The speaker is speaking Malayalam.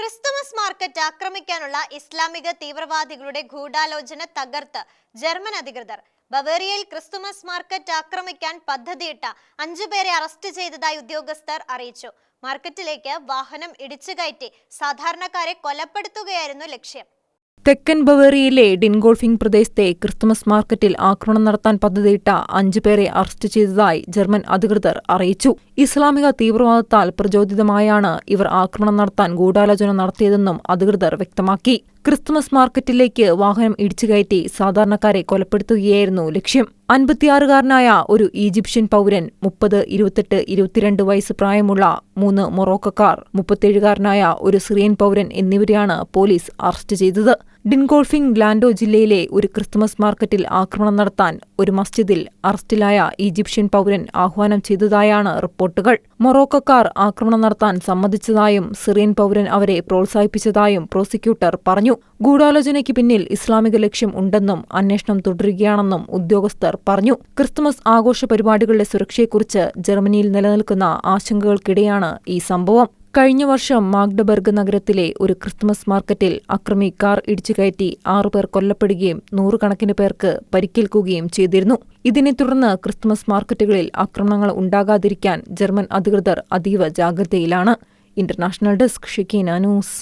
ക്രിസ്തുമസ് മാർക്കറ്റ് ആക്രമിക്കാനുള്ള ഇസ്ലാമിക തീവ്രവാദികളുടെ ഗൂഢാലോചന തകർത്ത് ജർമ്മൻ അധികൃതർ. ബവേറിയയിൽ ക്രിസ്തുമസ് മാർക്കറ്റ് ആക്രമിക്കാൻ പദ്ധതിയിട്ട അഞ്ചുപേരെ അറസ്റ്റ് ചെയ്തതായി ഉദ്യോഗസ്ഥർ അറിയിച്ചു. മാർക്കറ്റിലേക്ക് വാഹനം ഇടിച്ചു കയറ്റി സാധാരണക്കാരെ കൊലപ്പെടുത്തുകയായിരുന്നു ലക്ഷ്യം. തെക്കൻ ബവേറിയയിലെ ഡിൻഗോൾഫിംഗ് പ്രദേശത്തെ ക്രിസ്തുമസ് മാർക്കറ്റിൽ ആക്രമണം നടത്താൻ പദ്ധതിയിട്ട അഞ്ചുപേരെ അറസ്റ്റ് ചെയ്തതായി ജർമ്മൻ അധികൃതർ അറിയിച്ചു. ഇസ്ലാമിക തീവ്രവാദത്താൽ പ്രചോദിതമായാണ് ഇവർ ആക്രമണം നടത്താൻ ഗൂഢാലോചന നടത്തിയതെന്നും അധികൃതർ വ്യക്തമാക്കി. ക്രിസ്തുമസ് മാർക്കറ്റിലേക്ക് വാഹനം ഇടിച്ചുകയറ്റി സാധാരണക്കാരെ കൊലപ്പെടുത്തുകയായിരുന്നു ലക്ഷ്യം. അൻപത്തിയാറുകാരനായ ഒരു ഈജിപ്ഷ്യൻ പൗരൻ മുപ്പത് ഇരുപത്തെട്ട് ഇരുപത്തിരണ്ട് വയസ്സ് പ്രായമുള്ള മൂന്ന് മൊറോക്കക്കാർ മുപ്പത്തേഴുകാരനായ ഒരു സിറിയൻ പൗരൻ എന്നിവരെയാണ് പോലീസ് അറസ്റ്റ് ചെയ്തത്. ഡിൻഗോൾഫിംഗ് ലാൻഡോ ജില്ലയിലെ ഒരു ക്രിസ്തുമസ് മാർക്കറ്റിൽ ആക്രമണം നടത്താൻ ഒരു മസ്ജിദിൽ അറസ്റ്റിലായ ഈജിപ്ഷ്യൻ പൗരൻ ആഹ്വാനം ചെയ്തതായാണ് റിപ്പോർട്ടുകൾ. മൊറോക്കക്കാർ ആക്രമണം നടത്താൻ സമ്മതിച്ചതായും സിറിയൻ പൗരൻ അവരെ പ്രോത്സാഹിപ്പിച്ചതായും പ്രോസിക്യൂട്ടർ പറഞ്ഞു. ഗൂഢാലോചനയ്ക്ക് പിന്നിൽ ഇസ്ലാമിക ലക്ഷ്യം ഉണ്ടെന്നും അന്വേഷണം തുടരുകയാണെന്നും ഉദ്യോഗസ്ഥർ പറഞ്ഞു. ക്രിസ്തുമസ് ആഘോഷ പരിപാടികളുടെ സുരക്ഷയെക്കുറിച്ച് ജർമ്മനിയിൽ നിലനിൽക്കുന്ന ആശങ്കകൾക്കിടെയാണ് ഈ സംഭവം. കഴിഞ്ഞ വർഷം മാഗ്ഡബർഗ് നഗരത്തിലെ ഒരു ക്രിസ്മസ് മാർക്കറ്റിൽ അക്രമി കാർ ഇടിച്ചുകയറ്റി ആറുപേർ കൊല്ലപ്പെടുകയും നൂറുകണക്കിന് പേർക്ക് പരിക്കേൽക്കുകയും ചെയ്തിരുന്നു. ഇതിനെ തുടർന്ന് ക്രിസ്മസ് മാർക്കറ്റുകളിൽ ആക്രമണങ്ങൾ ഉണ്ടാകാതിരിക്കാൻ ജർമ്മൻ അധികൃതർ അതീവ ജാഗ്രതയിലാണ്. International desk Shikkeena news.